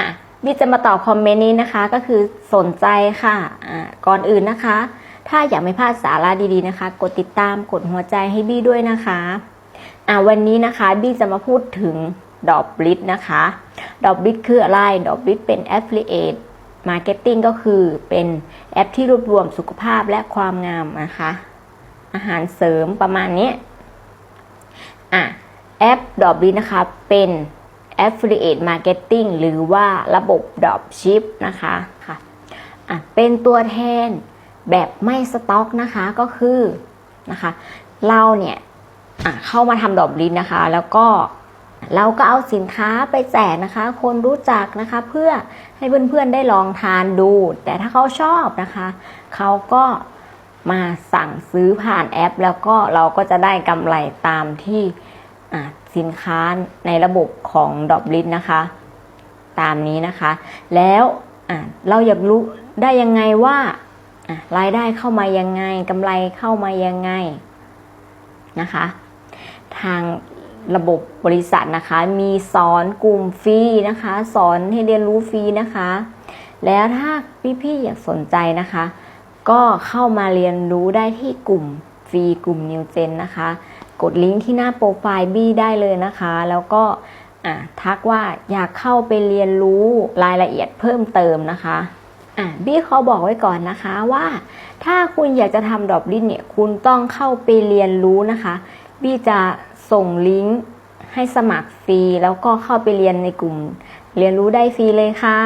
อะบี้จะมาตอบคอมเมนต์นี้นะคะก็คือสนใจค่ะอะก่อนอื่นนะคะ ถ้าอยากไม่พลาดสาระดีๆนะคะ กดติดตามกดหัวใจให้บี้ด้วยนะคะอะวันนี้นะคะบี้จะมาพูดถึงดอกบลิทนะคะดอกบลิทคืออะไรดอกบลิทเป็น Affiliate Marketing ก็คือเป็นแอปที่รวบรวมสุขภาพและความงามนะคะ อาหารเสริมประมาณนี้อะแอปดอกบลิทนะคะเป็น Affiliate Marketing หรือว่าระบบ Dropship นะคะค่ะะเป็นตัวแทนแบบไม่สต็อกนะคะก็คือนะคะเราเนี่ยเข้ามาทำดอกบลิทนะคะ แล้วก็เราก็เอาสินค้าไปแจกนะคะ คนรู้จักนะคะเพื่อให้เพื่อนๆได้ลองทานดู แต่ถ้าเขาชอบนะคะ เขาก็มาสั่งซื้อผ่านแอป แล้วก็เราก็จะได้กำไรตามที่ สินค้าในระบบของดอบลิทนะคะ ตามนี้นะคะ แล้วเราอยากรู้ได้ยังไงว่ารายได้เข้ามายังไงกำไรเข้ามายังไงนะคะ ทางระบบบริษัทนะคะ มีสอนกลุ่มฟรีนะคะ สอนให้เรียนรู้ฟรีนะคะ แล้วถ้าพี่ๆอยากสนใจนะคะ ก็เข้ามาเรียนรู้ได้ที่กลุ่มฟรีกลุ่ม New Gen นะคะ กดลิงก์ที่หน้าโปรไฟล์บี้ได้เลยนะคะ แล้วก็ทักว่าอยากเข้าไปเรียนรู้รายละเอียดเพิ่มเติมนะคะอะบี้เขาบอกไว้ก่อนนะคะว่า ถ้าคุณอยากจะทำดรอปลินเนี่ยคุณต้องเข้าไปเรียนรู้นะคะ บี้จะส่งลิงก์ให้สมัครฟรี แล้วก็เข้าไปเรียนในกลุ่ม เรียนรู้ได้ฟรีเลยค่ะ